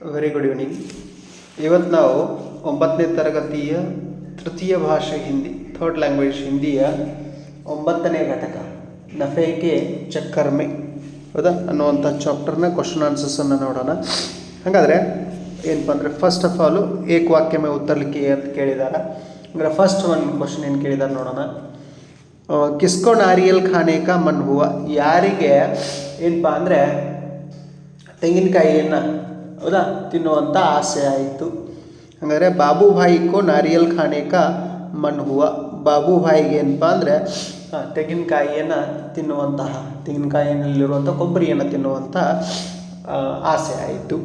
Very good evening ಇವತ್ತು ನಾವು ಒಂಬತ್ತನೇ ತರಗತಿಯ ತೃತೀಯ ಭಾಷೆ ಹಿಂದಿ ಥರ್ಡ್ ಲ್ಯಾಂಗ್ವೇಜ್ ಹಿಂದಿಯ ಒಂಬತ್ತನೇ ಘಟಕ ನಫೇಕೆ ಚಕ್ಕರ್ಮೆ. ಹೌದಾ? ಅನ್ನುವಂಥ ಚಾಪ್ಟರ್ನ ಕ್ವಶನ್ ಆನ್ಸರ್ಸನ್ನು ನೋಡೋಣ. ಹಾಗಾದರೆ ಏನಪ್ಪ ಅಂದರೆ ಫಸ್ಟ್ ಆಫ್ ಆಲು ಏಕ ವಾಕ್ಯ ಉತ್ತರ ಲಿಖಿ ಅಂತ ಕೇಳಿದ್ದಾರೆ ಅಂದರೆ ಫಸ್ಟ್ ಒನ್ ಕ್ವಶನ್ ಏನು ಕೇಳಿದ್ದಾರೆ ನೋಡೋಣ. ಕಿಸ್ಕೋ ನಾರಿಯಲ್ ಖಾನೇಕ ಮನ್ ಹೂವ. ಯಾರಿಗೆ ಏನಪ್ಪ ಅಂದರೆ ತೆಂಗಿನಕಾಯಿಯನ್ನು ಹೌದಾ? ತಿನ್ನುವಂಥ ಆಸೆ ಆಯಿತು. ಹಾಗಾದರೆ ಬಾಬುಭಾಯಿಕೋ ನಾರಿಯಲ್ ಖಾನೆ ಕ ಮನ್ ಹುವ. ಬಾಬುಭಾಯಿಗೆ ಏನಪ್ಪ ಅಂದರೆ ತೆಂಗಿನಕಾಯಿಯನ್ನು ತಿನ್ನುವಂತಹ ತೆಂಗಿನಕಾಯಿನಲ್ಲಿರುವಂಥ ಕೊಬ್ಬರಿಯನ್ನು ತಿನ್ನುವಂಥ ಆಸೆ ಆಯಿತು.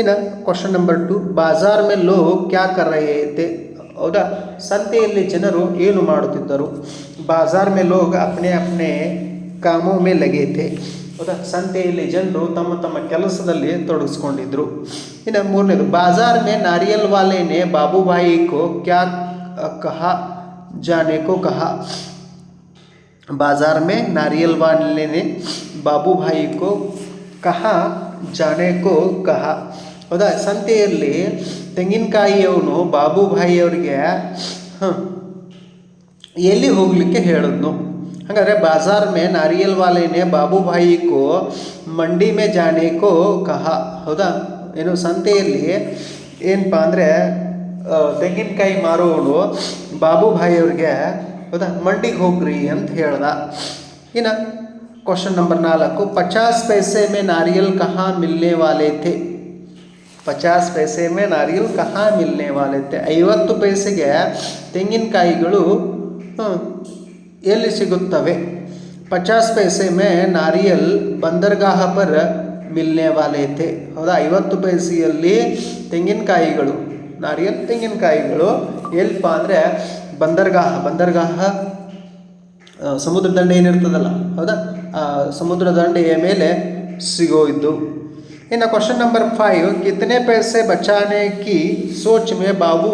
ಇನ್ನು ಕ್ವಶನ್ ನಂಬರ್ ಟು ಬಾಜಾರ್ ಮೇಲೆ ಲೋಗ್ ಕ್ಯಾ ಕರ್ ರಹೆ ತೆ? ಹೌದಾ? ಸಂತೆಯಲ್ಲಿ ಜನರು ಏನು ಮಾಡುತ್ತಿದ್ದರು? ಬಾಜಾರ್ ಮೇಲೆ ಲೋಗ್ ಅಪ್ನೆ ಅಪ್ನೆ ಕಾಮೋ ಮೇಲೆ ಲಗೇತೆ ಹೌದಾ ಸಂತೆಯಲ್ಲಿ ಜನರು ತಮ್ಮ ತಮ್ಮ ಕೆಲಸದಲ್ಲಿ ತೊಡಗಿಸ್ಕೊಂಡಿದ್ರು ಇನ್ನು ಮೂರನೇದು ಬಾಜಾರ್ ಮೇ ನಾರಿಯಲ್ ವಾಲೆನೆ ಬಾಬುಭಾಯಿ ಕೋ ಕ್ಯಾ ಕಹ ಜಾನೆ ಕೋ ಕಹ बाज़ार में नारियल वाले ने ಬಾಬು ಭಾಯಿ ಕೋ ಕಹ ಜಾನೆ ಕೋ ಕಹ ಹೌದಾ ಸಂತೆಯಲ್ಲಿ ತೆಂಗಿನಕಾಯಿಯವನು ಬಾಬು ಭಾಯಿಯವ್ರಿಗೆ ಹಾಂ ಎಲ್ಲಿ ಹೋಗಲಿಕ್ಕೆ ಹೇಳಿದ್ನು ಹಾಗಾದರೆ ಬಾಜಾರ್ ಮೇ ನಾರಿಯಲ್ ವಾಲೆನೆ भाई ಕೋ ಮಂಡಿ ಮೇ जाने ಕೋ ಕಹ. ಹೌದಾ? ಏನು ಸಂತೆಯಲ್ಲಿ ಏನಪ್ಪ ಅಂದರೆ ತೆಂಗಿನಕಾಯಿ ಮಾರುವವನು ಬಾಬು ಭಾಯಿಯವ್ರಿಗೆ ಹೌದಾ, ಮಂಡಿಗೆ ಹೋಗ್ರಿ ಅಂತ ಹೇಳ್ದ. ಇನ್ನು ಕ್ವಶನ್ ನಂಬರ್ ನಾಲ್ಕು, ಪಚಾಸ್ ಪೈಸೆ ಮೇ ನಾರಿಯಲ್ ಕಹಾ ಮಿಲ್ನೆ ವಾಲೆ ಪಚಾಸ್ ಪೈಸೆ ಮೇ ನಾರಿಯಲ್ ಕಹಾ ಮಿಲ್ನೆ ವಾಲೆ ಥೆ ಐವತ್ತು ಪೈಸೆಗೆ ತೆಂಗಿನಕಾಯಿಗಳು ಎಲ್ಲಿ ಸಿಗುತ್ತವೆ? ಪಚಾಸ್ ಪೈಸೆ ಮೇ ನಾರಿಯಲ್ ಬಂದರ್ಗಾಹ ಪರ್ ಮಿಲ್ನೆ ವಾಲೆ ಥೆ ಹೌದಾ? ಐವತ್ತು ಪೈಸೆಯಲ್ಲಿ ತೆಂಗಿನಕಾಯಿಗಳು. ನಾರಿಯಲ್ ತೆಂಗಿನಕಾಯಿಗಳು ಎಲ್ಪ ಅಂದರೆ ಬಂದರ್ಗಾಹ. ಬಂದರ್ಗಾಹ ಸಮುದ್ರ ದಂಡೆ ಏನಿರ್ತದಲ್ಲ, ಹೌದಾ? ಸಮುದ್ರ ದಂಡೆಯ ಮೇಲೆ ಸಿಗೋ ಇದ್ದು ಇನ್ನು ಕ್ವಶನ್ ನಂಬರ್ ಫೈವ್ ಕಿತನೆ ಪೈಸೆ ಬಚಾನೆ ಕಿ ಸೋಚ್ ಮೇ ಬಾಬು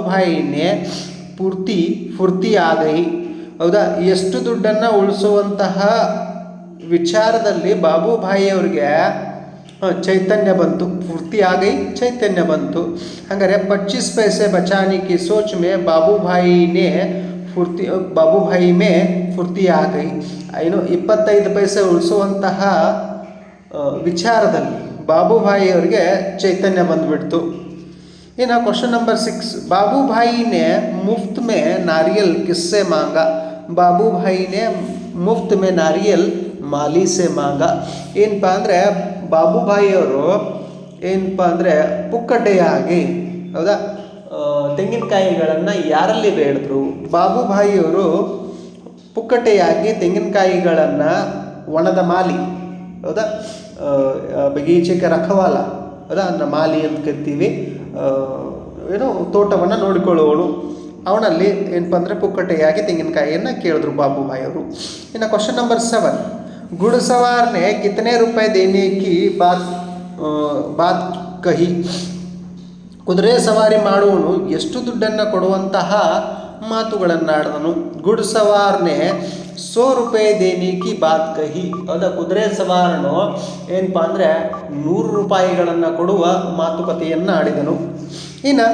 ಪೂರ್ತಿ, ಫುರ್ತಿ ಆಗೈ ಹೌದಾ? ಎಷ್ಟು ದುಡ್ಡನ್ನು ಉಳಿಸುವಂತಹ ವಿಚಾರದಲ್ಲಿ ಬಾಬುಭಾಯಿಯವ್ರಿಗೆ ಚೈತನ್ಯ ಬಂತು. ಪೂರ್ತಿಯಾಗಿ ಚೈತನ್ಯ ಬಂತು. ಹಾಗಾರೆ ಪಚ್ಚೀಸ್ ಪೈಸೆ ಬಚಾನೆ ಕಿ ಸೋಚ್ ಮೇ ಬಾಬುಭಾಯಿನೇ ಫುರ್ತಿ ಬಾಬುಭಾಯಿ ಮೇ ಫುರ್ತಿ ಆಗೈ ಏನು ಇಪ್ಪತ್ತೈದು ಪೈಸೆ ಉಳಿಸುವಂತಹ ವಿಚಾರದಲ್ಲಿ ಬಾಬುಭಾಯಿಯವ್ರಿಗೆ ಚೈತನ್ಯ ಬಂದುಬಿಡ್ತು. ಇನ್ನು ಕ್ವಶನ್ ನಂಬರ್ ಸಿಕ್ಸ್ ಬಾಬುಭಾಯಿನೇ ಮುಫ್ತ್ ಮೇ ನಾರಿಯಲ್ ಕಿಸ್ಸೆ ಮಾಂಗ. ಬಾಬು ಭಾಯಿನೇ ಮುಫ್ತ್ ಮೇ ನಾರಿಯಲ್ ಮಾಲೀಸೆ ಮಾಂಗ. ಏನಪ್ಪ ಅಂದರೆ ಬಾಬು ಭಾಯಿಯವರು ಏನಪ್ಪ ಅಂದರೆ ಪುಕ್ಕಟೆಯಾಗಿ, ಹೌದಾ? ತೆಂಗಿನಕಾಯಿಗಳನ್ನು ಯಾರಲ್ಲಿ ಬೇಡಿದ್ರು? ಬಾಬು ಭಾಯಿಯವರು ಪುಕ್ಕಟೆಯಾಗಿ ತೆಂಗಿನಕಾಯಿಗಳನ್ನು ಒಣದ ಮಾಲಿ, ಹೌದಾ? ಬಗೀಚೆಗೆ ರಖವಾಲ, ಹೌದಾ? ಮಾಲಿ ಅಂತ ಕರಿತೀವಿ. ಏನೋ ತೋಟವನ್ನು ನೋಡಿಕೊಳ್ಳುವವನು ಅವನಲ್ಲಿ ಏನಪ್ಪ ಅಂದರೆ ಪುಕ್ಕಟೆಯಾಗಿ ತೆಂಗಿನಕಾಯಿಯನ್ನು ಕೇಳಿದ್ರು ಬಾಬು ಭಾಯಿ ಅವರು ಇನ್ನು ಕ್ವಶನ್ ನಂಬರ್ ಸೆವೆನ್ ಗುಡ್ ಸವಾರ್ನೆ ಕಿತನೆ ರೂಪಾಯಿ ದೇನೆ ಕಿ ಬಾತ್ ಬಾತ್ ಕಹಿ. ಕುದುರೆ ಸವಾರಿ ಮಾಡುವನು ಎಷ್ಟು ದುಡ್ಡನ್ನು ಕೊಡುವಂತಹ ಮಾತುಗಳನ್ನಾಡಿದನು. ಗುಡ್ ಸವಾರ್ನೆ ಸೋ ರೂಪಾಯಿ ದೇನಿಕಿ ಬಾತ್ ಕಹಿ. ಅದ ಕುದುರೆ ಸವಾರನು ಏನಪ್ಪ ಅಂದರೆ ನೂರು ರೂಪಾಯಿಗಳನ್ನು ಕೊಡುವ ಮಾತುಕತೆಯನ್ನು ಆಡಿದನು ಇನ್ನು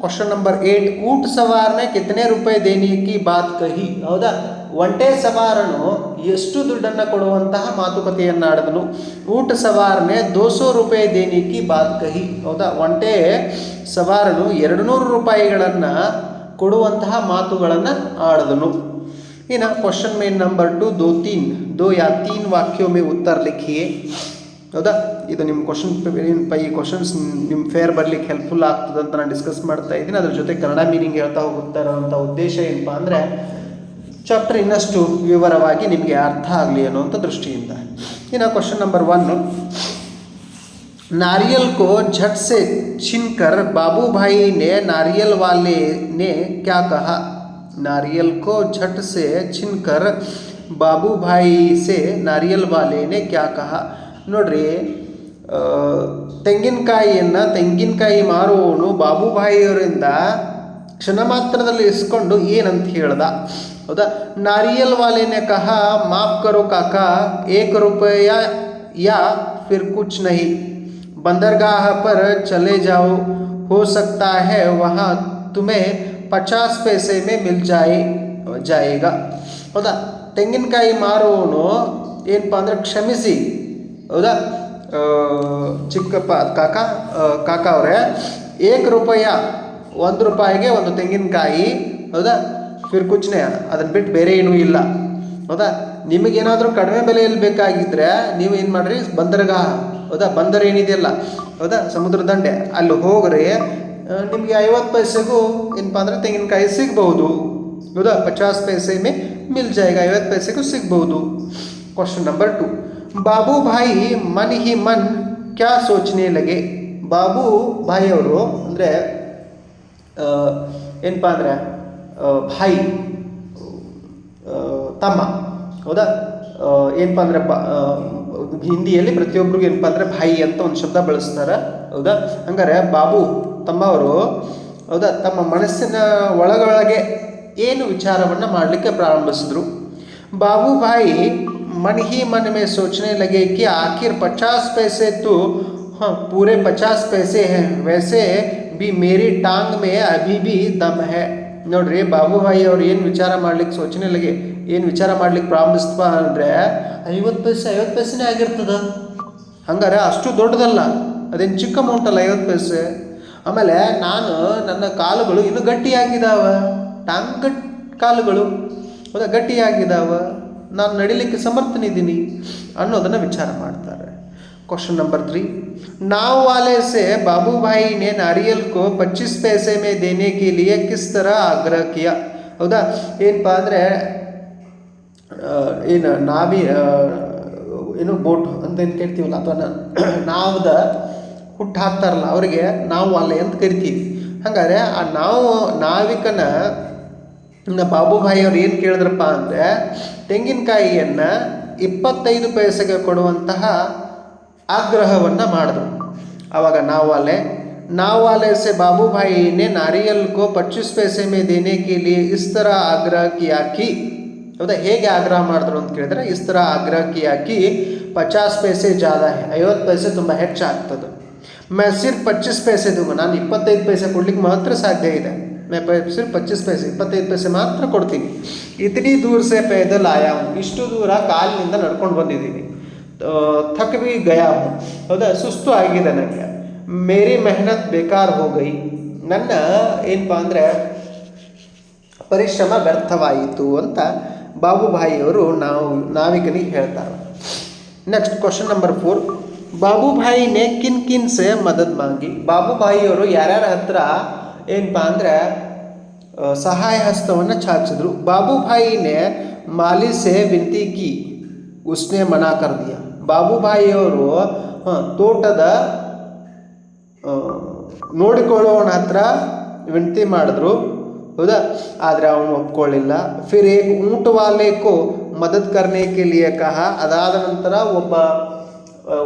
ಕ್ವಶನ್ ನಂಬರ್ ಏಟ್ ಊಟ ಸವಾರನೆ ಕಿತನೆ ರೂಪಾಯಿ ದೇನಿಕಿ ಬಾತ್ ಕಹಿ. ಹೌದಾ? ಒಂಟೆ ಸವಾರನು ಎಷ್ಟು ದುಡ್ಡನ್ನು ಕೊಡುವಂತಹ ಮಾತುಕತೆಯನ್ನು ಆಡಿದನು? ಊಟ ಸವಾರನೆ ದೋಸೋ ರೂಪಾಯಿ ದೇನಿಕಿ ಬಾತ್ ಕಹಿ. ಹೌದಾ? ಒಂಟೆ ಸವಾರನು ಎರಡು ನೂರು ರೂಪಾಯಿಗಳನ್ನು ಕೊಡುವಂತಹ ಮಾತುಗಳನ್ನು ಆಡಿದನು. ಇನ್ನು ಕ್ವಶನ್ ಮೇನ್ ನಂಬರ್ ಟು ದೋ ತೀನ್. ದೋ ಯಾ ತೀನ್ ವಾಕ್ಯೋ ಉತ್ತರ ಲಿಖಿಯೇ. ಹೌದಾ ಇದು ನಿಮ್ಮ ಕ್ವಶನ್ ಪೈ ಕ್ವಶನ್ಸ್ ನಿಮ್ಮ ಫೇರ್ ಬರ್ಲಿಕ್ಕೆ ಹೆಲ್ಪ್ಫುಲ್ ಆಗ್ತದೆ ಅಂತ ನಾನು ಡಿಸ್ಕಸ್ ಮಾಡ್ತಾ ಇದ್ದೀನಿ ಅದ್ರ ಜೊತೆ ಕನ್ನಡ ಮೀನಿಂಗ್ ಹೇಳ್ತಾ ಹೋಗ್ತಾ ಇರೋವಂಥ ಉದ್ದೇಶ ಏನಪ್ಪ ಅಂದರೆ ಚಾಪ್ಟರ್ ಇನ್ನಷ್ಟು ವಿವರವಾಗಿ ನಿಮಗೆ ಅರ್ಥ ಆಗಲಿ ಅನ್ನುವಂಥ ದೃಷ್ಟಿಯಿಂದ ಇನ್ನು ಕ್ವಶನ್ ನಂಬರ್ ಒನ್ನು नारियल को झट से छीनकर बाबू भाई ने नारियल वाले ने क्या कहा नारियल को झट से छीनकर बाबू भाई से नारियल वाले ने क्या कहा ನೋಡ್ರಿ ಆ, ತೆಂಗಿನಕಾಯಿಯನ್ನು ತೆಂಗಿನಕಾಯಿ ಮಾರುವವನು ಬಾಬುಭಾಯಿಯವರಿಂದ ಕ್ಷಣ ಮಾತ್ರದಲ್ಲಿ ಇಸ್ಕೊಂಡು ಏನಂತ ಹೇಳ್ದ ಹೌದಾ ನಾರಿಯಲ್ ವಾಲೆನೆ ಕಹ ಮಾಫ್ ಕರೋ ಕಾಕ ಏಕ ರೂಪಾಯ ಯಾ ಫಿರ್ ಕುಚ್ ನಹಿ बंदरगाह पर चले जाओ हो सकता है वहाँ तुम्हें पचास पैसे में मिल जाए जाएगा ಹೌದಾ ತೆಂಗಿನಕಾಯಿ ಮಾರುವವನು ಏನಪ್ಪ ಅಂದರೆ ಕ್ಷಮಿಸಿ ಹೌದಾ? ಚಿಕ್ಕಪ್ಪ, ಕಾಕ ಕಾಕ ಅವರೇ, ಏಕ ರೂಪಾಯ, ಒಂದು ರೂಪಾಯಿಗೆ ಒಂದು ತೆಂಗಿನಕಾಯಿ, ಹೌದಾ? ಫಿರ್ ಕುಚ್ನೆ ಅದನ್ನು ಬಿಟ್ಟು ಬೇರೆ ಏನೂ ಇಲ್ಲ. ಹೌದಾ? ನಿಮಗೇನಾದರೂ ಕಡಿಮೆ ಬೆಲೆಯಲ್ಲಿ ಬೇಕಾಗಿದ್ದರೆ ನೀವು ಏನು ಮಾಡಿರಿ? ಬಂದರ್ಗಾ ಹೌದಾ? ಬಂದರ್ ಏನಿದೆಯಲ್ಲ ಹೌದಾ? ಸಮುದ್ರ ದಂಡೆ, ಅಲ್ಲಿ ಹೋಗ್ರಿ ನಿಮಗೆ ಐವತ್ತು ಪೈಸೆಗೂ ಏನಪ್ಪ ಅಂದರೆ ತೆಂಗಿನಕಾಯಿ ಸಿಗ್ಬಹುದು. ಹೌದಾ? ಪಚಾಸ್ ಪೈಸೆ ಮೇ, ಮಿಲ್ ಜಾಯ್ಗೆ ಐವತ್ತು ಪೈಸೆಗೂ ಸಿಗ್ಬಹುದು. Question number two Babu Bhai Mann ಹಿ ಮನ್ ಕ್ಯಾ ಸೋಚನೆ ಲಗೆ? ಬಾಬು ಭಾಯಿ ಅವರು ಅಂದರೆ ಏನಪ್ಪ ಅಂದರೆ ಭಾಯಿ ತಮ್ಮ, ಹೌದಾ? ಏನಪ್ಪ ಅಂದರೆ, ಬಾ ಹಿಂದಿಯಲ್ಲಿ ಪ್ರತಿಯೊಬ್ಬರಿಗೂ ಏನಪ್ಪ ಅಂದರೆ ಭಾಯಿ ಅಂತ ಒಂದು ಶಬ್ದ ಬಳಸ್ತಾರೆ, ಹೌದಾ? ಹಂಗಾರೆ ಬಾಬು ತಮ್ಮ ಅವರು ಹೌದಾ? ತಮ್ಮ ಮನಸ್ಸಿನ ಒಳಗೊಳಗೆ ಏನು ವಿಚಾರವನ್ನು ಮಾಡಲಿಕ್ಕೆ ಪ್ರಾರಂಭಿಸಿದ್ರು? ಬಾಬು ಭಾಯಿ मन ही मन में सोचने लगे कि आखिर पचास पैसे तो हाँ पूरे पचास पैसे हैं वैसे भी मेरी टांग में अभी भी दम है ನೋಡ್ರಿ ಬಾಬುಭಾಯಿ ಅವ್ರು ಏನು ವಿಚಾರ ಮಾಡ್ಲಿಕ್ಕೆ ಸೋಚನೆ ಲಗೆ ಏನು ವಿಚಾರ ಮಾಡ್ಲಿಕ್ಕೆ ಪ್ರಾರಂಭಿಸ್ತಪ್ಪ ಅಂದರೆ ಐವತ್ತು ಪೈಸೆ ಐವತ್ತು ಪೈಸೆನೇ ಆಗಿರ್ತದ ಹಂಗಾರೆ ಅಷ್ಟು ದೊಡ್ಡದಲ್ಲ ಅದೇನು ಚಿಕ್ಕ ಅಮೌಂಟ್ ಅಲ್ಲ ಐವತ್ತು ಪೈಸೆ ಆಮೇಲೆ ನಾನು ನನ್ನ ಕಾಲುಗಳು ಇನ್ನೂ ಗಟ್ಟಿಯಾಗಿದ್ದಾವ ಟಾಂಗ್ ಗಟ್ ಕಾಲುಗಳು ಹೌದಾ ಗಟ್ಟಿಯಾಗಿದ್ದಾವ ನಾನು ನಡಿಲಿಕ್ಕೆ ಸಮರ್ಥನಿದ್ದೀನಿ ಅನ್ನೋದನ್ನು ವಿಚಾರ ಮಾಡ್ತಾರೆ. ಕ್ವಶನ್ ನಂಬರ್ ತ್ರೀ ನಾವು ವಾಲೆ ಸೆ ಬಾಬು ಭಾಯಿ ನೇ ನಾರಿಯಲ್ ಕೋ ಪಚ್ಚೀಸ್ ಪೈಸೆ ಮೇ ದೇನೆ ಕೆ ಕಿಸ್ ಥರ ಆಗ್ರಹ ಕಿಯಾ? ಹೌದಾ? ಏನಪ್ಪ ಅಂದರೆ ಏನು ನಾವಿ ಏನು ಬೋಟ್ ಅಂತ ಏನು ಕೇಳ್ತೀವಲ್ಲ, ಅಥವಾ ನಾವ್ದ ಹುಟ್ಟು ಹಾಕ್ತಾರಲ್ಲ, ಅವರಿಗೆ ನಾವು ವಾಲೆ ಅಂತ ಕರಿತೀವಿ. ಹಾಗಾದ್ರೆ ಆ ನಾವು, ನಾವಿಕನ ಇನ್ನು ಬಾಬುಭಾಯಿ ಅವ್ರು ಏನು ಕೇಳಿದ್ರಪ್ಪ ಅಂದರೆ ತೆಂಗಿನಕಾಯಿಯನ್ನು ಇಪ್ಪತ್ತೈದು ಪೈಸೆಗೆ ಕೊಡುವಂತಹ ಆಗ್ರಹವನ್ನು ಮಾಡಿದ್ರು ಆವಾಗ ನಾವಾಲೆ नावाले से बाबू भाई ने नारियल को 25 पैसे में देने के लिए इस तरह आग्रह किया कि ಹೌದಾ ಹೇಗೆ ಆಗ್ರಹ ಮಾಡಿದ್ರು ಅಂತ ಕೇಳಿದ್ರೆ ಇಸ್ ಥರ ಆಗ್ರಹ ಕಿಯಾ ಕಿ ಪಚಾಸ್ ಪೈಸೆ ಜಾದ ಹೇ ಐವತ್ತು ಪೈಸೆ ತುಂಬ ಹೆಚ್ಚಾಗ್ತದೆ ಮೈ ಸಿರ್ಫ್ ಪಚ್ಚಿಸ್ ಪೈಸೆ ದೂಂಗ ನಾನು ಇಪ್ಪತ್ತೈದು ಪೈಸೆ ಕೊಡ್ಲಿಕ್ಕೆ ಮಾತ್ರ ಸಾಧ್ಯ ಇದೆ ಮೈ सिर्फ पच्चीस पैसे ಇಪ್ಪತ್ತೈದು ಪೈಸೆ ಮಾತ್ರ ಕೊಡ್ತೀನಿ. ಇತನಿ ದೂರ ಸೆ ಪೈದಲ್ ಆಯಾ. ಇಷ್ಟು ದೂರ ಕಾಲಿನಿಂದ ನಡ್ಕೊಂಡು ಬಂದಿದ್ದೀನಿ. ಥಕ್ ಬಿ ಗಯಾ. ಹೌದಾ? ಸುಸ್ತು ಆಗಿದೆ ನನಗೆ ಮೇರಿ ಮೆಹನತ್ ಬೇಕಾರ ಹೋಗೈ ನನ್ನ ಏನಪ್ಪ ಅಂದರೆ, ಪರಿಶ್ರಮ ವ್ಯರ್ಥವಾಯಿತು ಅಂತ ಬಾಬುಭಾಯಿಯವರು ನಾವು ನಾವಿಕನಿಗೆ ಹೇಳ್ತಾರೆ. ನೆಕ್ಸ್ಟ್ ಕ್ವಶನ್ ನಂಬರ್ ಫೋರ್ ಬಾಬುಭಾಯಿನೇ ಕಿನ್ ಕಿನ್ ಸೆ ಮದದ್ ಮಾಂಗಿ. ಬಾಬುಭಾಯಿಯವರು ಯಾರ್ಯಾರ ಹತ್ರ ಏನಪ್ಪ ಅಂದರೆ ಸಹಾಯ ಹಸ್ತವನ್ನು ಚಾಚಿದ್ರು. ಬಾಬುಭಾಯಿನೇ ಮಾಲಿಸೆ ವಿನತಿ ಕಿ, ಉಸ್ನೆ ಮನಾ ಕರ್ದಿಯ ಬಾಬುಭಾಯಿಯವರು ತೋಟದ ನೋಡಿಕೊಳ್ಳೋಣ ಹತ್ರ ವಿನಂತಿ ಮಾಡಿದ್ರು. ಹೌದಾ? ಆದರೆ ಅವನು ಒಪ್ಕೊಳ್ಳಿಲ್ಲ. ಫಿರ್ ಏಕ್ ಊಟ ವಾಲೆ ಕೋ ಮದದ್ ಕರ್ನೆ ಕೆ ಲಿಯೆ ಕಹ. ಅದಾದ ನಂತರ ಒಬ್ಬ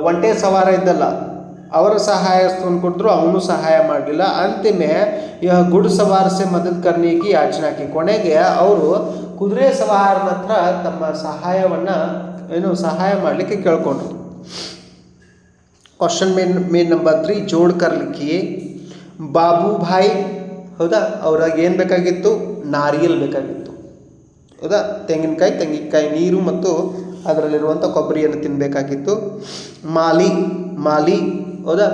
ಒಂಟೆ ಸವಾರ ಇದ್ದಲ್ಲ. ಅವರ ಸಹಾಯ ಕೊಟ್ಟರು ಅವನು ಸಹಾಯ ಮಾಡಲಿಲ್ಲ. ಅಂತಿಮೆ ಗುಡ್ ಸವಾರಸೆ ಮದದ್ ಕರ್ನಿಗೆ ಯಾಚನಾಕಿ. ಯಾಚನಾ ಕೊನೆಗೆ ಅವರು ಕುದುರೆ ಸವಾರನ ಹತ್ರ ತಮ್ಮ ಸಹಾಯವನ್ನು, ಏನು, ಸಹಾಯ ಮಾಡಲಿಕ್ಕೆ ಕೇಳ್ಕೊಂಡ್ರು. ಕ್ವಶನ್ ಮೇನ್ ಮೇನ್ ನಂಬರ್ ತ್ರೀ ಜೋಡ್ ಕರ್ ಲಿಖಿಯೇ ಬಾಬು ಭಾಯ್ ಹೌದಾ? ಅವ್ರಾಗ ಏನು ಬೇಕಾಗಿತ್ತು? ನಾರಿಯಲ್ ಬೇಕಾಗಿತ್ತು. ಹೌದಾ? ತೆಂಗಿನಕಾಯಿ ತೆಂಗಿನಕಾಯಿ ನೀರು ಮತ್ತು ಅದರಲ್ಲಿರುವಂಥ ಕೊಬ್ಬರಿಯನ್ನು ತಿನ್ನಬೇಕಾಗಿತ್ತು ಮಾಲಿ ಮಾಲಿ ಹೌದಾ?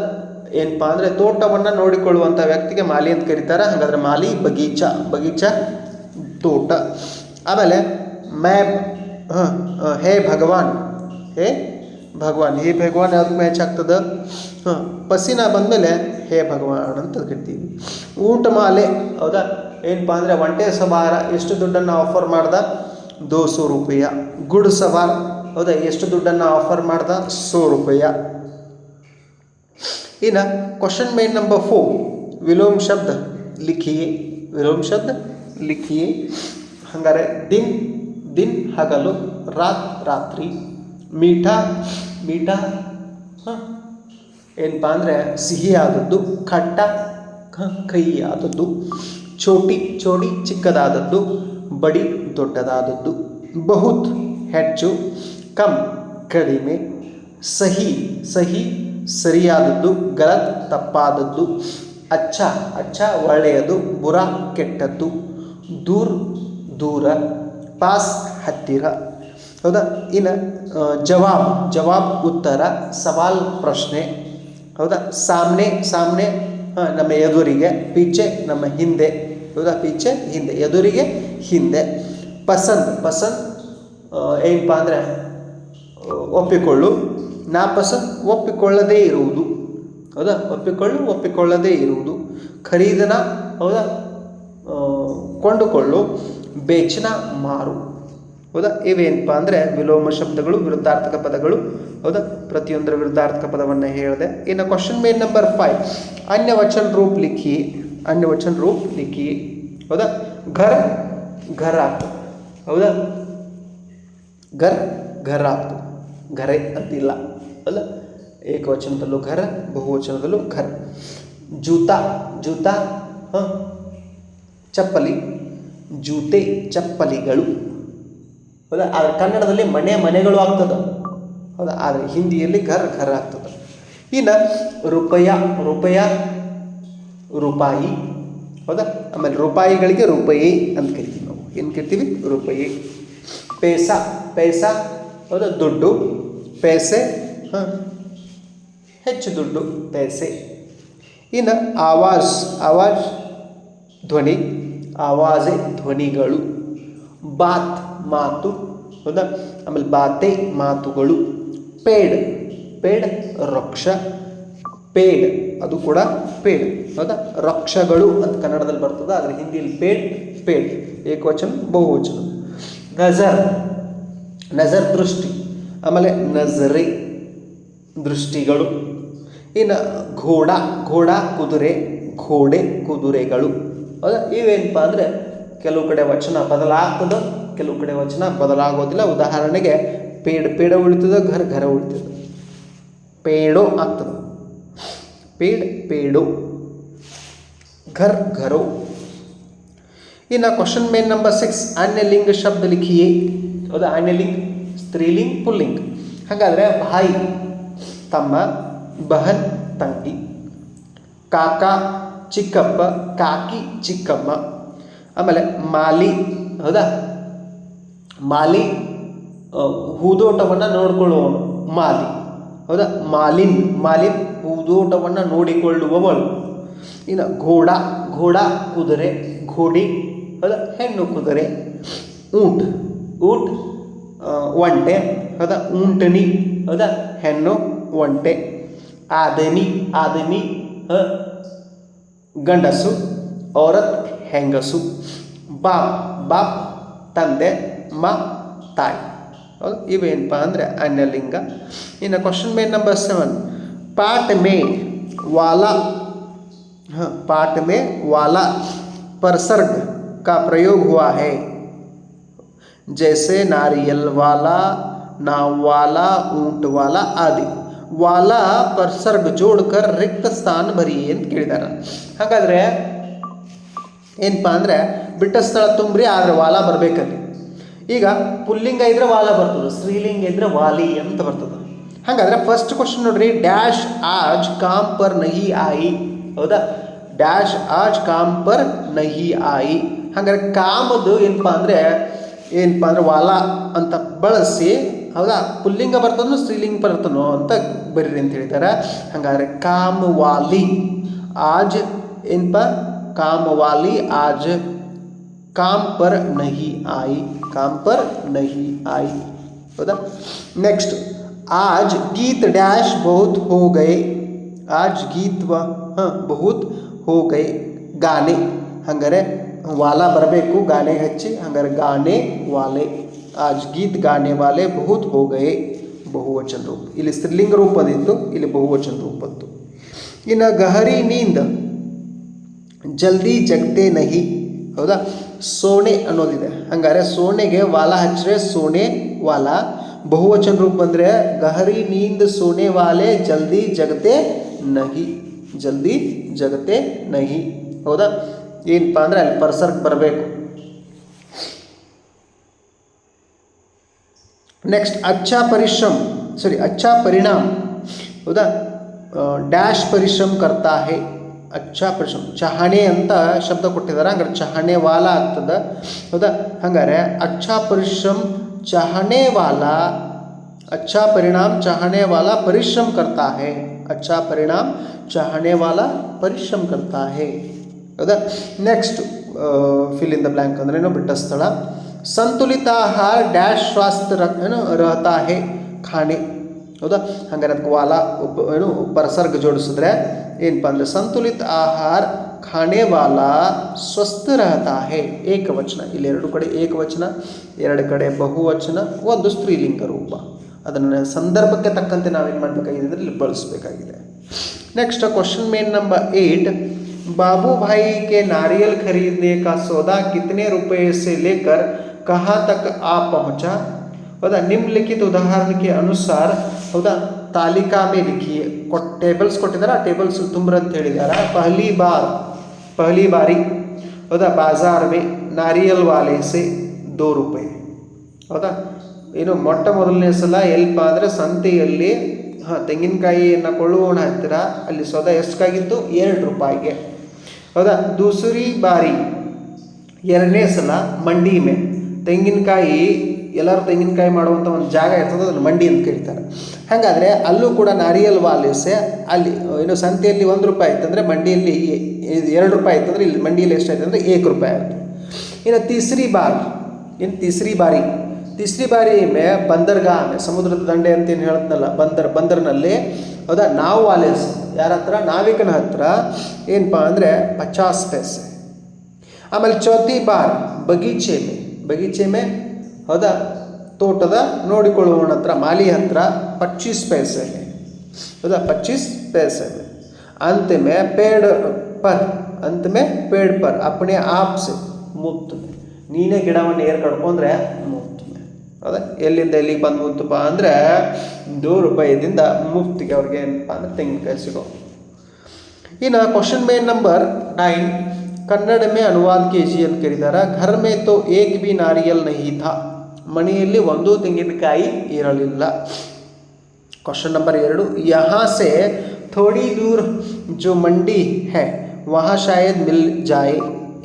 ಏನಪ್ಪ ಅಂದರೆ ತೋಟವನ್ನು ನೋಡಿಕೊಳ್ಳುವಂಥ ವ್ಯಕ್ತಿಗೆ ಮಾಲಿ ಅಂತ ಕರೀತಾರೆ. ಹಾಗಾದ್ರೆ ಮಾಲಿ ಬಗೀಚ ಬಗೀಚ, ತೋಟ. ಆಮೇಲೆ ಮ್ಯಾಪ್ ಹಾಂ, ಹೇ ಭಗವಾನ್ ಹೇ ಭಗವಾನ್ ಹೇ ಭಗವಾನ್ ಯಾವ್ದು ಮ್ಯಾಚ್ ಆಗ್ತದೆ? ಹಾಂ, ಪಸಿನ ಬಂದಮೇಲೆ ಹೇ ಭಗವಾನ್ ಅಂತ ಕರಿತೀವಿ. ಊಟ ಮಾಲೆ, ಹೌದಾ? ಏನಪ್ಪ ಅಂದರೆ ಒಂಟೆ ಸವಾರ, ಎಷ್ಟು ದುಡ್ಡನ್ನು ಆಫರ್ ಮಾಡ್ದ? ದೋ ಸೋ ರೂಪಾಯ. ಗುಡ್ ಸವಾರ್, ಹೌದಾ? ಎಷ್ಟು ದುಡ್ಡನ್ನು ಆಫರ್ ಮಾಡ್ದ? ಸೋ ರೂಪಾಯ. ಇನ್ನು ಕ್ವಶನ್ ಮೇನ್ ನಂಬರ್ ಫೋರ್ ವಿಲೋಮ್ ಶಬ್ದ ಲಿಖಿಯೇ, ವಿಲೋಮ್ ಶಬ್ದ ಲಿಖಿಯೇ. ಹಂಗಾರೆ ದಿನ್ ದಿನ್ ಹಗಲು, ರಾತ್, ರಾತ್ರಿ, ಮೀಠಾ ಮೀಠಾ, ಹಾಂ? ಏನಪ್ಪ ಅಂದರೆ ಸಿಹಿಯಾದದ್ದು ಖಟ್ಟ ಕಹಿಯಾದದ್ದು ಚೋಟಿ, ಚೋಡಿ ಚಿಕ್ಕದಾದದ್ದು, ಬಡಿ ದೊಡ್ಡದಾದದ್ದು, ಬಹುತ್ ಹೆಚ್ಚು, ಕಮ್, ಕಡಿಮೆ, ಸಹಿ ಸಹಿ ಸರಿಯಾದದ್ದು, ಗಲತ್ ತಪ್ಪಾದದ್ದು, ಅಚ್ಚ ಅಚ್ಚ ಒಳ್ಳೆಯದು, ಬುರ ಕೆಟ್ಟದ್ದು, ದೂರ್, ದೂರ, ಪಾಸ್ ಹತ್ತಿರ. ಹೌದಾ? ಇನ್ನು ಜವಾಬ್ ಜವಾಬ್, ಉತ್ತರ, ಸವಾಲ್, ಪ್ರಶ್ನೆ. ಹೌದಾ? ಸಾಮ್ನೆ ಸಾಮ್ನೆ ನಮ್ಮ ಎದುರಿಗೆ, ಪೀಚೆ, ನಮ್ಮ ಹಿಂದೆ. ಹೌದಾ? ಪೀಚೆ, ಹಿಂದೆ. ಎದುರಿಗೆ, ಹಿಂದೆ. ಪಸಂದ್ ಪಸಂದ್ ಏನಪ್ಪ ಅಂದರೆ ಒಪ್ಪಿಕೊಳ್ಳು. ನಾಪಸ ಒಪ್ಪಿಕೊಳ್ಳದೇ ಇರುವುದು. ಹೌದಾ? ಒಪ್ಪಿಕೊಳ್ಳು, ಒಪ್ಪಿಕೊಳ್ಳದೇ ಇರುವುದು. ಖರೀದನ, ಹೌದಾ? ಕೊಂಡುಕೊಳ್ಳು. ಬೇಚನ ಮಾರು. ಹೌದಾ? ಇವೇನಪ್ಪ ಅಂದರೆ ವಿಲೋಮ ಶಬ್ದಗಳು, ವಿರುದ್ಧಾರ್ಥಕ ಪದಗಳು. ಹೌದಾ? ಪ್ರತಿಯೊಂದರ ವಿರುದ್ಧಾರ್ಥಕ ಪದವನ್ನು ಹೇಳಿದೆ. ಇನ್ನು ಕ್ವಶನ್ ಮೇನ್ ನಂಬರ್ ಫೈವ್ ಅನ್ಯ ವಚನ ರೂಪ್ ಲಿಖಿ. ಅನ್ಯ ವಚನ ರೂಪ್ ಲಿಖಿ. ಹೌದಾ? ಘರ್, ಘರಾತ್. ಹೌದಾ? ಘರ್ ಘರ್ ಆಯ್ತು ಘರೆ ಅಂತಿಲ್ಲ, ಅಲ್ಲ? ಏಕವಚನದಲ್ಲೂ ಘರ, ಬಹುವಚನದಲ್ಲೂ ಘರ. ಜೂತಾ ಜೂತಾ, ಹಾಂ? ಚಪ್ಪಲಿ. ಜೂತೆ, ಚಪ್ಪಲಿಗಳು. ಹೌದಾ? ಆದರೆ ಕನ್ನಡದಲ್ಲಿ ಮನೆ ಮನೆಗಳು ಆಗ್ತದೆ. ಹೌದಾ? ಆದರೆ ಹಿಂದಿಯಲ್ಲಿ ಘರ್, ಘರ ಆಗ್ತದೆ. ಇನ್ನು ರೂಪಾಯ ರೂಪಾಯ, ರೂಪಾಯಿ. ಹೌದಾ? ಆಮೇಲೆ ರೂಪಾಯಿಗಳಿಗೆ ರೂಪಾಯಿ ಅಂತ ಕರಿತೀವಿ ನಾವು. ಏನು ಕರಿತೀವಿ? ರೂಪಾಯಿ. ಪೈಸಾ ಪೈಸಾ ಹೌದಾ? ದುಡ್ಡು, ಪೇಸೆ, ಹಾಂ. ಹೆಚ್ಚು ದುಡ್ಡು, ಪೇಸೆ. ಇನ್ನು ಆವಾಜ್ ಆವಾಜ್ ಧ್ವನಿ, ಆವಾಜೆ ಧ್ವನಿಗಳು, ಬಾತ್ ಮಾತು, ಹೌದಾ? ಆಮೇಲೆ ಬಾತೆ ಮಾತುಗಳು, ಪೇಡ್ ಪೇಡ್ ರಕ್ಷ, ಪೇಡ್, ಅದು ಕೂಡ ಪೇಡ್, ಹೌದಾ? ರಕ್ಷಗಳು ಅಂತ ಕನ್ನಡದಲ್ಲಿ ಬರ್ತದೆ, ಆದರೆ ಹಿಂದಿಯಲ್ಲಿ ಪೇಡ್ ಪೇಡ್, ಏಕವಚನ, ಬಹುವಚನ. ನಜರ್ ನಜರ್ ದೃಷ್ಟಿ, ಆಮೇಲೆ ನಜರಿ ದೃಷ್ಟಿಗಳು, ಇನ್ನು ಘೋಡ ಘೋಡ ಕುದುರೆ, ಘೋಡೆ ಕುದುರೆಗಳು. ಹೌದಾ ಇವೇನಪ್ಪ ಅಂದರೆ ಕೆಲವು ಕಡೆ ವಚನ ಬದಲಾಗ್ತದೆ, ಕೆಲವು ಕಡೆ ವಚನ ಬದಲಾಗೋದಿಲ್ಲ. ಉದಾಹರಣೆಗೆ ಪೇಡ ಪೇಡ ಉಳಿತದ, ಘರ್, ಘರ ಉಳಿತದ. ಪೇಡೋ ಆಗ್ತದೆ. ಪೇಡ್, ಪೇಡೋ, ಘರ್, ಘರೋ. ಇನ್ನು ಕ್ವಶನ್ ಮೇನ್ ನಂಬರ್ ಸಿಕ್ಸ್ ಅನ್ಯಲಿಂಗ ಶಬ್ದ ಲಿಖಿಯೇ. ಹೌದಾ? ಆಣ್ಯಲಿಂಗ್ ಸ್ತ್ರೀಲಿಂಗ್, ಪುಲ್ಲಿಂಗ್. ಹಾಗಾದರೆ ಭಾಯಿ, ತಮ್ಮ, ಬಹನ್ ತಂಗಿ ಕಾಕ, ಚಿಕ್ಕಪ್ಪ, ಕಾಕಿ, ಚಿಕ್ಕಮ್ಮ. ಆಮೇಲೆ ಮಾಲಿ, ಹೌದಾ? ಮಾಲಿ ಹೂದೋಟವನ್ನು ನೋಡಿಕೊಳ್ಳುವವನು, ಮಾಲಿ. ಹೌದಾ? ಮಾಲಿನ್ ಮಾಲಿನ್ ಹೂದೋಟವನ್ನು ನೋಡಿಕೊಳ್ಳುವವಳು. ಇನ್ನು ಘೋಡ ಘೋಡ ಕುದುರೆ, ಘೋಡಿ, ಹೌದಾ? ಹೆಣ್ಣು ಕುದುರೆ, ಊಂಟ್. ಊಂಟ್ ಆ, ಒಂಟೆ ಹೌದಾ ಊಂಟನಿ ಹೌದಾ ಹೆಣ್ಣು ಒಂಟೆ ಆದಮಿ ಆದಮಿ ಹ, ಗಂಡಸು ಔರತ್ ಹೆಂಗಸು ಬಾಪ್ ಬಾಪ್ ತಂದೆ ಮ ತಾಯಿ ಹೌದು ಇವೇನಪ್ಪ ಅಂದರೆ ಅನ್ಯಲಿಂಗ ಇನ್ನು ಕ್ವಶನ್ ಮೇನ್ ನಂಬರ್ ಸೆವೆನ್ ಪಾಠ ಮೇ ವಾಲಾ हाँ पाठ में वाला परसर्ग का प्रयोग हुआ है जैसे नारियल वाला, नाव वाला, ऊंट वाला आदि। ವಾಲಾ ಪರ್ಸರ್ಗ್ ಜೋಡ್ಕರ್ ರಿಕ್ತ ಸ್ಥಾನ ಬರಿ ಅಂತ ಕೇಳಿದಾರ. ಹಾಗಾದ್ರೆ ಏನಪ್ಪ ಅಂದರೆ ಬಿಟ್ಟ ಸ್ಥಳ ತುಂಬ್ರಿ, ಆದ್ರೆ ವಾಲ ಬರಬೇಕಲ್ಲಿ. ಈಗ ಪುಲ್ಲಿಂಗ ಇದ್ರೆ ವಾಲ ಬರ್ತದೆ, ಸ್ತ್ರೀಲಿಂಗ ಇದ್ರೆ ವಾಲಿ ಅಂತ ಬರ್ತದೆ. ಹಾಗಾದ್ರೆ ಫಸ್ಟ್ ಕ್ವಶನ್ ನೋಡ್ರಿ ಡ್ಯಾಶ್ ಆಜ್ ಕಾಮ್ ಪರ್ ನಹಿ ಆಯಿ ಹೌದಾ? ಡ್ಯಾಶ್ ಆಜ್ ಕಾಮ್ ಪರ್ ನಹಿ ಆಯಿ ಹಾಗಾದ್ರೆ ಕಾಮದು ಏನಪ್ಪ ಅಂದರೆ ಏನಪ್ಪ ಅಂದ್ರೆ ವಾಲ ಅಂತ ಬಳಸಿ ಹೌದಾ ಪುಲ್ಲಿಂಗ ಬರ್ತದೋ ಸ್ತ್ರೀಲಿಂಗ ಬರ್ತನೋ ಅಂತ ಬರೀರಿ ಅಂತ ಹೇಳಿದ್ದಾರೆ ಹಾಗಾದ್ರೆ ಕಾಮವಾಲಿ ಆಜ್ ಏನಪ್ಪ ಕಾಮವಾಲಿ ಆಜ್ काम पर नहीं आई काम पर नहीं आई होता नेक्स्ट आज गीत डैश बहुत हो गए आज गीत व हाँ बहुत हो गए ಗಾನೆ ಹಂಗಾರೆ ವಾಲ ಬರಬೇಕು ಗಾನೆ ಹಚ್ಚಿ, ಹಂಗಾರೆ ಗಾನೆ ವಾಲೆ. ಆಜ್ ಗೀತ್ ಗಾನೆ ವಾಲೆ ಬಹುತ್ ಹೋಗೇ ಗಯೆ ಬಹುವಚನ ರೂಪ. ಇಲ್ಲಿ ಸ್ತ್ರೀಲಿಂಗ ರೂಪದಿತ್ತು, ಇಲ್ಲಿ ಬಹುವಚನ ರೂಪದ್ದು ಇನ್ನು ಗಹರಿ ನೀಂದ ಜಲ್ದಿ ಜಗತೆ ನಹಿ. ಹೌದಾ? ಸೋಣೆ ಅನ್ನೋದಿದೆ. ಹಂಗಾರೆ ಸೋಣೆಗೆ ವಾಲ ಹಚ್ಚಿದ್ರೆ ಸೋಣೆ ವಾಲ. ಬಹುವಚನ ರೂಪ ಬಂದರೆ ಗಹರಿ ನೀಂದ ಸೋಣೆ ವಾಲೆ ಜಲ್ದಿ ಜಗತೆ ನಹಿ. ಜಲ್ದಿ ಜಗತೆ ನಹಿ. ಹೌದಾ? ऐनप अरे अल पर्सर्ग बरु नेक्स्ट अच्छा पिश्रम सॉरी अच्छा परिणाम हो डैश पिश्रम करता है अच्छा पिश्रम चहणे अंत शब्द को हर वाला वाल आता हाँ अच्छा पिश्रम चहणे वाला अच्छा परिणाम चहणे वाला पिश्रम करता है अच्छा परिणाम चहणे वाला पिश्रम करता है ಹೌದಾ? Next fill in the blank ಅಂದ್ರೆ ಏನು? ಬಿಟ್ಟ ಸ್ಥಳ. ಸಂತುಲಿತ ಆಹಾರ ಡ್ಯಾಶ್ ಸ್ವಾಸ್ಥ್ಯ ಏನು? ರಹತಾ ಹೇ ಖಾಣೆ. ಹೌದಾ? ಹಂಗಾರೆ ಅದಕ್ಕೆ ವಾಲ ಉಪ, ಏನು? ಪರಸರ್ಗ ಜೋಡಿಸಿದ್ರೆ ಏನಪ್ಪ ಅಂದರೆ ಸಂತುಲಿತ ಆಹಾರ, ಖಾಣೆ ವಾಲ, ಸ್ವಸ್ಥ ರಹತಾ ಹೇ, ಏಕವಚನ. ಇಲ್ಲಿ ಎರಡು ಕಡೆ ಏಕವಚನ, ಎರಡು ಕಡೆ ಬಹುವಚನ, ಒಂದು ಸ್ತ್ರೀಲಿಂಗ ರೂಪ. ಅದನ್ನು ಸಂದರ್ಭಕ್ಕೆ ತಕ್ಕಂತೆ ನಾವೇನು ಮಾಡಬೇಕಾಗಿದೆ ಅಂದರೆ ಇಲ್ಲಿ ಬಳಸಬೇಕಾಗಿದೆ. ನೆಕ್ಸ್ಟ್ ಕ್ವಶನ್ ಮೇನ್ ನಂಬರ್ ಏಯ್ಟ್ बाबू भाई के नारियल खरीदने का सौदा कितने रुपए से लेकर कहाँ तक आ पहुँचा हौदा निम्नलिखित उदाहरण के अनुसार ಹೌದಾ ತಾಲಿಕಾ ಮೇ ಲಿಖಿಯೇ ಕೊಟ್ ಟೇಬಲ್ಸ್ ಕೊಟ್ಟಿದ್ದಾರೆ ಆ ಟೇಬಲ್ಸ್ ತುಂಬ್ರ ಅಂತ ಹೇಳಿದ್ದಾರೆ ಪಹಲಿ ಬಾರ್ ಪಹಲಿ ಬಾರಿ ಹೌದಾ ಬಾಜಾರ್ ಮೇ ನಾರಿಯಲ್ ವಾಲೆ ಸೆ ದೋ ರೂಪಾಯಿ ಹೌದಾ ಏನು ಮೊಟ್ಟ ಮೊದಲನೇ ಸಲ ಎಲ್ಪ ಅಂದರೆ ಸಂತೆಯಲ್ಲಿ ಹಾಂ ತೆಂಗಿನಕಾಯಿಯನ್ನು ಕೊಳ್ಳುವವನ ಹತ್ತಿರ ಅಲ್ಲಿ ಸೌದ ಎಷ್ಟಾಗಿತ್ತು ಎರಡು ರೂಪಾಯಿಗೆ ಹೌದಾ? ದೂಸರಿ ಬಾರಿ. ಎರಡನೇ ಸಲ ಮಂಡಿ ಮೇ ತೆಂಗಿನಕಾಯಿ, ಎಲ್ಲರೂ ತೆಂಗಿನಕಾಯಿ ಮಾಡುವಂಥ ಒಂದು ಜಾಗ ಇರ್ತದೆ, ಅದನ್ನು ಮಂಡಿ ಅಂತ ಕರೀತಾರೆ. ಹಾಗಾದರೆ ಅಲ್ಲೂ ಕೂಡ ನಾರಿಯಲ್ ವಾಲಿಸೆ ಅಲ್ಲಿ ಏನು ಸಂತೆಯಲ್ಲಿ ಒಂದು ರೂಪಾಯಿ ಇತ್ತಂದರೆ ಮಂಡಿಯಲ್ಲಿ ಎರಡು ರೂಪಾಯಿ ಇತ್ತಂದರೆ ಇಲ್ಲಿ ಮಂಡಿಯಲ್ಲಿ ಎಷ್ಟಾಯ್ತು ಅಂದರೆ ಏಕ್ ರೂಪಾಯಿ ಆಯಿತು. ಇನ್ನು ತೀಸರಿ ಬಾರ್, ಇನ್ನು ತೀಸರಿ ಬಾರಿ. ತೀಸರಿ ಬಾರಿ ಮೇ ಬಂದರ್ಗಾ, ಸಮುದ್ರದ ದಂಡೆ ಅಂತ ಏನು ಹೇಳ್ತನಲ್ಲ, ಬಂದರ್, ಬಂದರ್ನಲ್ಲಿ, ಹೌದಾ? ನಾವು ವಾಲೇಸ್ ಯಾರ ಹತ್ರ ನಾವಿಕನ ಹತ್ರ ಏನಪ್ಪ ಅಂದರೆ ಪಚಾಸ್ ಪೈಸೆ ಆಮೇಲೆ ಚೌತಿ ಬಾರ್ ಬಗೀಚೆ ಮೇ ಬಗೀಚೆ ಮೇ ಹೌದಾ ತೋಟದ ನೋಡಿಕೊಳ್ಳುವವನ ಹತ್ರ ಮಾಲಿ ಹತ್ರ ಪಚ್ಚೀಸ್ ಪೈಸೆ है ಹೌದಾ ಪಚ್ಚೀಸ್ पैसे में अंत में पेड़ पर अंत में पेड़ पर अपने आप से ಮುಕ್ತ ನೀನೇ ಗಿಡವನ್ನು ಏರ್ ಕಡ್ಕೊಂಡ್ರೆ ಮುಕ್ತ ಹೌದಾ ಎಲ್ಲಿಂದ ಎಲ್ಲಿಗೆ ಬಂದು ಮುತ್ತಪ್ಪ ಅಂದರೆ ನೂರು ರೂಪಾಯಿಯಿಂದ ಮುಫ್ತಿಗೆ ಅವ್ರಿಗೆ ಏನಪ್ಪ ಅಂದರೆ ತೆಂಗಿನಕಾಯಿ ಸಿಗೋ. ಇನ್ನು ಕ್ವಶನ್ ಮೇನ್ ನಂಬರ್ ನೈನ್ ಕನ್ನಡ ಮೇ ಅನುವಾದ ಕೆ ಜಿ ಅಂತ ಕೇಳಿದ್ದಾರೆ ಘರ್ ಮೇ ತೋ ಏಕ್ ಬಿ ನಾರಿಯಲ್ ನಹಿತ ಮನೆಯಲ್ಲಿ ಒಂದು ತೆಂಗಿನಕಾಯಿ ಇರಲಿಲ್ಲ. ಕ್ವಶನ್ ನಂಬರ್ ಎರಡು. ಯಹಾಸೆ ಥೋಡಿ ದೂರ್ ಜೋ ಮಂಡಿ ಹೇ, ವಹಾ ಶಾಯದ್ ಮಿಲ್ ಜಾಯ್.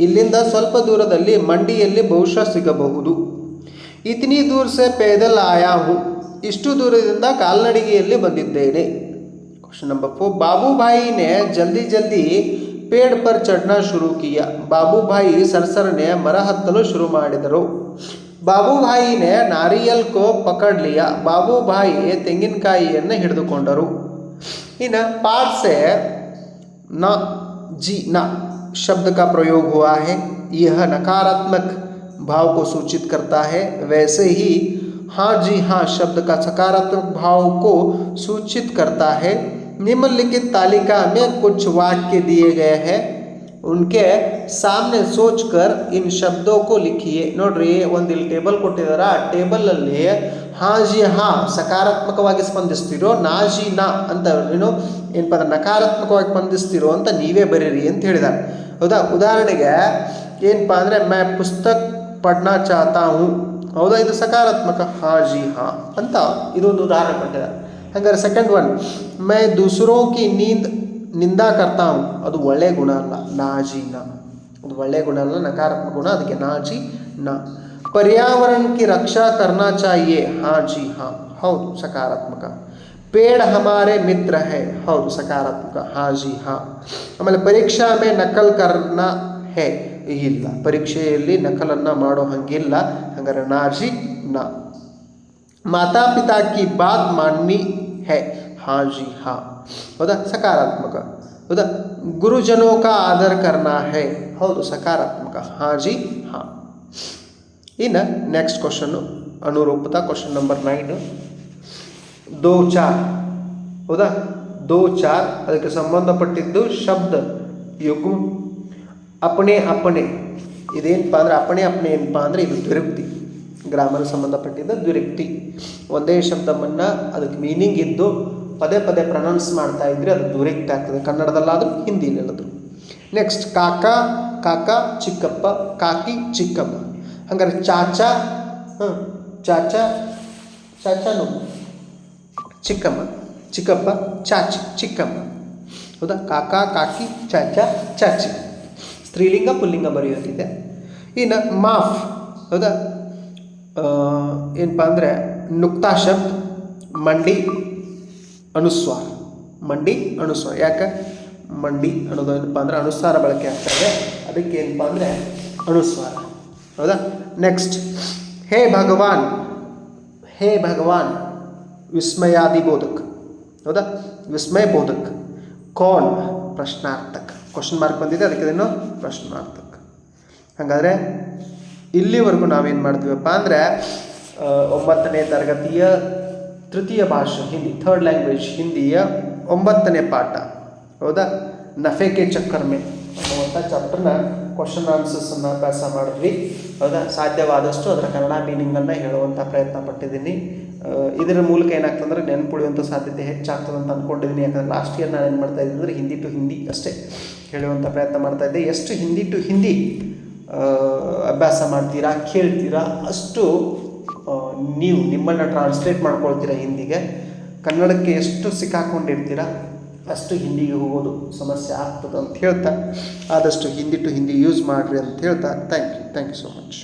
ಇಲ್ಲಿಂದ ಸ್ವಲ್ಪ ದೂರದಲ್ಲಿ ಮಂಡಿಯಲ್ಲಿ ಬಹುಶಃ ಸಿಗಬಹುದು. ಇತನಿ ದೂರ ಸೆ ಪೇದಲ್ ಆಯಾಹು. ಇಷ್ಟು ದೂರದಿಂದ ಕಾಲ್ನಡಿಗೆಯಲ್ಲಿ ಬಂದಿದ್ದೇನೆ. ಕ್ವಶನ್ ನಂಬರ್ ಫೋರ್ ಬಾಬುಭಾಯಿನೇ ಜಲ್ದಿ ಜಲ್ದಿ ಪೇಡ್ ಪರ್ ಚಡ್ನಾ ಶುರು ಕಿಯ. ಬಾಬುಭಾಯಿ ಸರಸರನೆ ಮರ ಹತ್ತಲು ಶುರು ಮಾಡಿದರು. ಬಾಬುಭಾಯಿನೇ ನಾರಿಯಲ್ ಕೋ ಪಕಡ್ಲಿಯ. ಬಾಬುಭಾಯಿ ತೆಂಗಿನಕಾಯಿಯನ್ನು ಹಿಡಿದುಕೊಂಡರು. ಇನ್ನು ಪಾರ್ಸೆ ನ ಜಿ ನ ಶಬ್ದ ಕಾ ಪ್ರಯೋಗ हुआ ಹೇ ಇಹ ನಕಾರಾತ್ಮಕ भाव को सूचित करता है वैसे ही हाँ जी हाँ शब्द का सकारात्मक भाव को सूचित करता है निम्नलिखित तालिका में कुछ वाक्य दिए गए हैं ಉನ್ಕೆ ಸಾಮ್ನೆ ಸೋಚ್ಕರ್ ಇನ್ ಶಬ್ದೋಕೋ ಲಿಖಿಯೇ ನೋಡ್ರಿ ಒಂದು ಇಲ್ಲಿ ಟೇಬಲ್ ಕೊಟ್ಟಿದಾರ ಆ ಟೇಬಲಲ್ಲಿ ಹಾ ಜಿ ಹಾ ಸಕಾರಾತ್ಮಕವಾಗಿ ಸ್ಪಂದಿಸ್ತಿರೋ ನಾ ಜಿ ನಾ ಅಂತ ಏನು ಏನಪ್ಪ ಅಂದ್ರೆ ನಕಾರಾತ್ಮಕವಾಗಿ ಸ್ಪಂದಿಸ್ತಿರೋ ಅಂತ ನೀವೇ ಬರೀರಿ ಅಂತ ಹೇಳಿದ್ದಾರೆ ಹೌದಾ ಉದಾಹರಣೆಗೆ ಏನಪ್ಪ ಅಂದರೆ ಮೈ ಪುಸ್ತಕ್ ಪಡ್ನಾ ಚಾತಾ ಹೂಂ. ಹೌದಾ? ಇದು ಸಕಾರಾತ್ಮಕ. ಹಾ ಜಿ, ಹಾ. ಅಂತ ಇದೊಂದು ಉದಾಹರಣೆ ಕೊಟ್ಟಿದ್ದಾರೆ ಹಾಗಾದ್ರೆ ಸೆಕೆಂಡ್ ಒನ್ ಮೈ ದೂಸರೋ ಕಿ ನೀಂದ್ ನಿಂದಾ ಕರ್ತಾ ಅದು ಒಳ್ಳೆ ಗುಣ ಅಲ್ಲ. ನಾಜಿ ನಾ. ಅದು ಒಳ್ಳೆ ಗುಣ ಅಲ್ಲ, ನಕಾರಾತ್ಮಕ ಗುಣ. ಅದಕ್ಕೆ ನಾ ನಾಜಿ ನ. ಪರ್ಯಾವರಣಕ್ಕೆ ರಕ್ಷಾ ಕರ್ನಾ ಚಾಹಿಯೇ ಹಾ, ಜಿ, ಹಾ. ಹೌದು, ಸಕಾರಾತ್ಮಕ. ಪೇಡ ಹಮಾರೆ ಮಿತ್ರ ಹೇ? ಹೌದು, ಸಕಾರಾತ್ಮಕ. ಹಾ, ಜಿ, ಹಾ. ಆಮೇಲೆ ಪರೀಕ್ಷಾ ಮೇ ನಕಲ್ ಕರ್ನಾ ಹೇ? ಇಲ್ಲ. ಪರೀಕ್ಷೆಯಲ್ಲಿ ನಕಲನ್ನು ಮಾಡೋ ಹಾಗಿಲ್ಲ. ಹಂಗಾರೆ ನಾಜಿ ನಾ. ಮಾತಾ ಪಿತಾ ಕಿ ಬಾತ್ ಮಾನ್ನಿ ಹೇ. ಹಾ ಜಿ ಹಾ. ಹೌದಾ? ಸಕಾರಾತ್ಮಕ. ಹೌದಾ? ಗುರುಜನೋ ಕಾ ಆದರ್ ಕರ್ನಾ ಹೇ. ಹೌದು, ಸಕಾರಾತ್ಮಕ. ಹಾ ಜಿ ಹಾ. ಇನ್ನು ನೆಕ್ಸ್ಟ್ ಕ್ವಶನ್ನು ಅನುರೂಪದ ಕ್ವಶನ್ ನಂಬರ್ ನೈನು ದೋ ಚಾರ್. ಹೌದಾ? ದೋ ಚಾರ್. ಅದಕ್ಕೆ ಸಂಬಂಧಪಟ್ಟಿದ್ದು ಶಬ್ದ. ಯುಗು ಅಪಣೆ ಅಪಣೆ ಇದೇನಪ್ಪ ಅಂದರೆ ಅಪಣೆ ಅಪಣೆ ಏನಪ್ಪ ಅಂದರೆ ಇದು ದ್ವಿರುಕ್ತಿ. ಗ್ರಾಮರ್ ಸಂಬಂಧಪಟ್ಟಿದ್ದ ದ್ವಿರುಕ್ತಿ. ಒಂದೇ ಶಬ್ದವನ್ನು ಅದಕ್ಕೆ ಮೀನಿಂಗ್ ಇದ್ದು ಪದೇ ಪದೇ ಪ್ರನೌನ್ಸ್ ಮಾಡ್ತಾ ಇದ್ರೆ ಅದು ದ್ವಿರುಕ್ತಿ ಆಗ್ತದೆ. ಕನ್ನಡದಲ್ಲಾದರೂ, ಹಿಂದಿಯಲ್ಲಾದರೂ. ನೆಕ್ಸ್ಟ್ ಕಾಕ ಕಾಕ, ಚಿಕ್ಕಪ್ಪ, ಕಾಕಿ, ಚಿಕ್ಕಮ್ಮ. ಹಂಗಾರೆ ಚಾಚ ಚಾಚಾ, ಚಾಚಾನು. ಚಿಕ್ಕಮ್ಮ, ಚಿಕ್ಕಪ್ಪ, ಚಾಚಿ, ಚಿಕ್ಕಮ್ಮ. ಹೌದಾ? ಕಾಕ, ಕಾಕಿ, ಚಾಚ, ಚಾಚಿ. ಸ್ತ್ರೀಲಿಂಗ, ಪುಲ್ಲಿಂಗ ಬರೆಯೋದಿದೆ ಇನ್ನು ಮಾಫ್, ಹೌದಾ? ಏನಪ್ಪ ಅಂದರೆ ನುಕ್ತಾ ಶಬ್ದ, ಮಂಡಿ, ಅನುಸ್ವಾರ. ಮಂಡಿ, ಅನುಸ್ವಾರ. ಯಾಕೆ? ಮಂಡಿ ಅನ್ನೋದು ಏನಪ್ಪ ಅಂದರೆ ಅನುಸ್ವಾರ ಬಳಕೆ ಆಗ್ತದೆ ಅದಕ್ಕೆ ಏನಪ್ಪ ಅಂದರೆ ಅನುಸ್ವಾರ. ಹೌದಾ? ನೆಕ್ಸ್ಟ್ ಹೇ ಭಗವಾನ್ ಹೇ ಭಗವಾನ್ ವಿಸ್ಮಯಾದಿ ಬೋಧಕ್ ಹೌದಾ? ವಿಸ್ಮಯ ಬೋಧಕ್ ಕೋನ್ ಪ್ರಶ್ನಾರ್ಥಕ್. ಕ್ವಶನ್ ಮಾರ್ಕ್ ಬಂದಿದೆ, ಅದಕ್ಕೆ ಇದನ್ನು ಮಾಡ್ತಕ್ಕ ಹಾಗಾದರೆ ಇಲ್ಲಿವರೆಗೂ ನಾವೇನು ಮಾಡ್ತೀವಪ್ಪ ಅಂದರೆ ಒಂಬತ್ತನೇ ತರಗತಿಯ ತೃತೀಯ ಭಾಷೆ, ಹಿಂದಿ ಥರ್ಡ್ ಲ್ಯಾಂಗ್ವೇಜ್ ಹಿಂದಿಯ ಒಂಬತ್ತನೇ ಪಾಠ. ಹೌದಾ? ನಫೆಕೆ ಚಕ್ಕರ್ ಮೇ ಅನ್ನುವಂಥ ಚಾಪ್ಟರ್ನ ಕ್ವಶನ್ ಆನ್ಸರ್ಸನ್ನು ಅಭ್ಯಾಸ ಮಾಡಿದ್ವಿ. ಹೌದಾ? ಸಾಧ್ಯವಾದಷ್ಟು ಅದರ ಕನ್ನಡ ಮೀನಿಂಗನ್ನು ಹೇಳುವಂಥ ಪ್ರಯತ್ನ ಪಟ್ಟಿದ್ದೀನಿ. ಇದರ ಮೂಲಕ ಏನಾಗ್ತಂದ್ರೆ ನೆನ್ಪುಳಿಯುವಂಥ ಸಾಧ್ಯತೆ ಹೆಚ್ಚಾಗ್ತದೆ ಅಂತ ಅಂದ್ಕೊಂಡಿದ್ದೀನಿ ಯಾಕಂದ್ರೆ ಲಾಸ್ಟ್ ಇಯರ್ ನಾನು ಏನು ಮಾಡ್ತಾ ಇದ್ದೀನಿ ಅಂದರೆ ಹಿಂದಿ ಟು ಹಿಂದಿ ಅಷ್ಟೇ ಹೇಳುವಂಥ ಪ್ರಯತ್ನ ಮಾಡ್ತಾ ಇದ್ದೆ. ಎಷ್ಟು ಹಿಂದಿ ಟು ಹಿಂದಿ ಅಭ್ಯಾಸ ಮಾಡ್ತೀರಾ, ಕೇಳ್ತೀರಾ, ಅಷ್ಟು ನೀವು ನಿಮ್ಮನ್ನು ಟ್ರಾನ್ಸ್ಲೇಟ್ ಮಾಡ್ಕೊಳ್ತೀರಾ ಹಿಂದಿಗೆ. ಕನ್ನಡಕ್ಕೆ ಎಷ್ಟು ಸಿಕ್ಕಾಕೊಂಡಿರ್ತೀರಾ, ಅಷ್ಟು ಹಿಂದಿಗೆ ಹೋಗೋದು ಸಮಸ್ಯೆ ಆಗ್ತದೆ ಅಂತ ಹೇಳ್ತಾ, ಆದಷ್ಟು ಹಿಂದಿ ಟು ಹಿಂದಿ ಯೂಸ್ ಮಾಡಿರಿ ಅಂತ ಹೇಳ್ತಾ thank you thank you so much